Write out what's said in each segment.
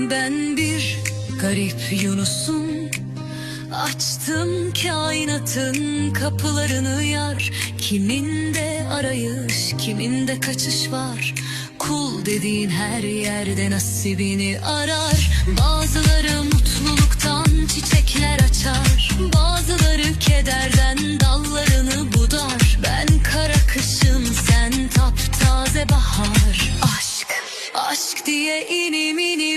Ben bir garip Yunus'um Açtım kainatın kapılarını yar. Kiminde arayış, kiminde kaçış var? Kul dediğin her yerde nasibini arar. Bazıları mutluluktan çiçekler açar. Bazıları kederden dallarını budar. Ben kara kışım sen taptaze bahar. Aşk, aşk diye inim inim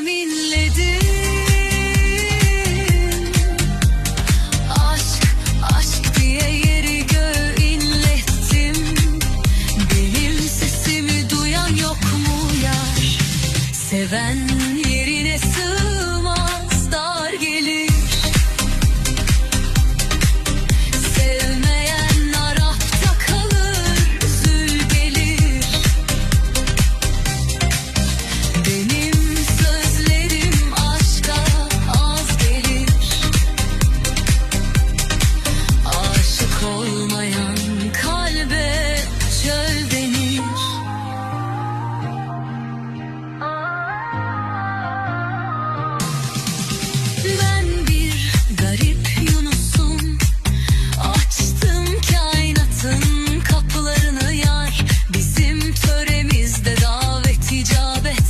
Seven yerine sığmaz dar gelir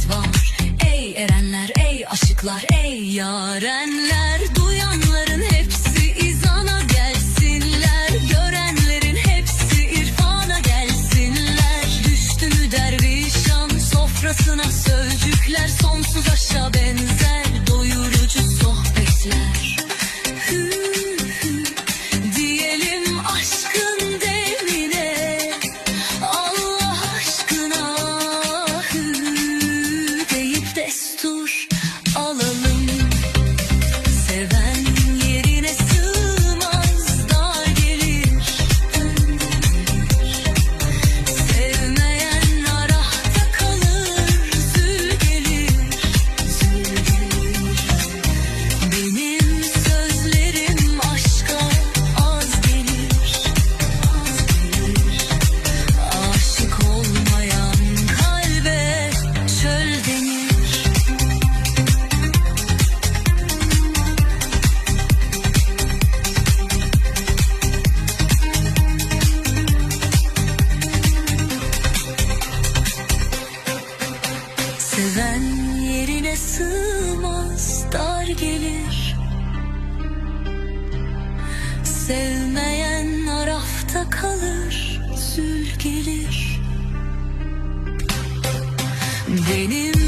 var. Ey erenler, ey aşıklar, ey yarenler. Duyanların hepsi izana gelsinler. Görenlerin hepsi irfana gelsinler. Düştü mü dervişan sofrasına sözcükler Sonsuz aşa benzer gelir. Sevmeyen arafta kalır zül gelir. Benim